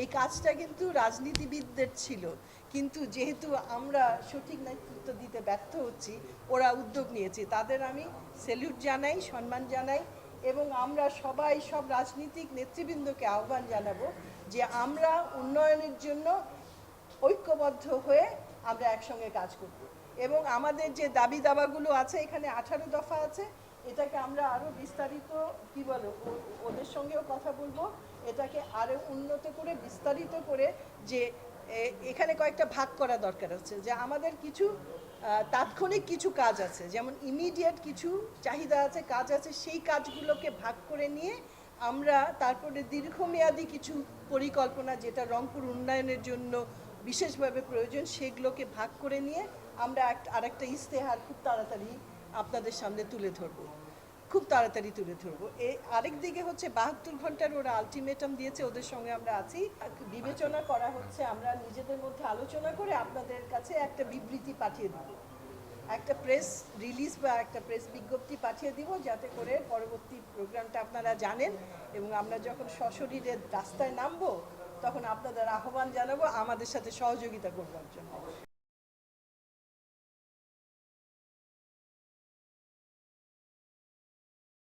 এই কাজটা কিন্তু রাজনীতিবিদদের ছিল। কিন্তু যেহেতু আমরা সঠিক নেতৃত্ব দিতে ব্যর্থ হচ্ছি, ওরা উদ্যোগ নিয়েছে। তাদের আমি স্যালুট জানাই, সম্মান জানাই এবং আমরা সবাই সব রাজনীতিক নেতৃবৃন্দকে আহ্বান জানাব যে আমরা উন্নয়নের জন্য ঐক্যবদ্ধ হয়ে আমরা একসঙ্গে কাজ করব। এবং আমাদের যে দাবি দাবাগুলো আছে, এখানে আঠারো দফা আছে। এটাকে আমরা আরও বিস্তারিত, কি বলো ওদের সঙ্গেও কথা বলব। এটাকে আরও উন্নত করে, বিস্তারিত করে যে এখানে কয়েকটা ভাগ করা দরকার আছে। যে আমাদের কিছু তাৎক্ষণিক কিছু কাজ আছে। যেমন ইমিডিয়েট কিছু চাহিদা আছে, কাজ আছে, সেই কাজগুলোকে ভাগ করে নিয়ে আমরা তারপরে দীর্ঘমেয়াদী কিছু পরিকল্পনা, যেটা রংপুর উন্নয়নের জন্য বিশেষভাবে প্রয়োজন, সেগুলোকে ভাগ করে নিয়ে আমরা আরেকটা ইস্তেহার খুব তাড়াতাড়ি আপনাদের সামনে তুলে ধরবো। খুব তাড়াতাড়ি তুলে ধরবো। এ আরেক দিকে হচ্ছে বাহাত্তর ঘণ্টার ওরা আলটিমেটাম দিয়েছে, ওদের সঙ্গে আমরা আছি। বিবেচনা করা হচ্ছে, আমরা নিজেদের মধ্যে আলোচনা করে আপনাদের কাছে একটা বিবৃতি পাঠিয়ে দেবো। একটা প্রেস রিলিজ বা একটা প্রেস বিজ্ঞপ্তি পাঠিয়ে দিব যাতে করে পরবর্তী প্রোগ্রামটা আপনারা জানেন এবং আমরা যখন সশরীরে রাস্তায় নামবো, তখন আপনাদের আহ্বান জানাব, আমাদের সাথে সহযোগিতা করবার জন্য।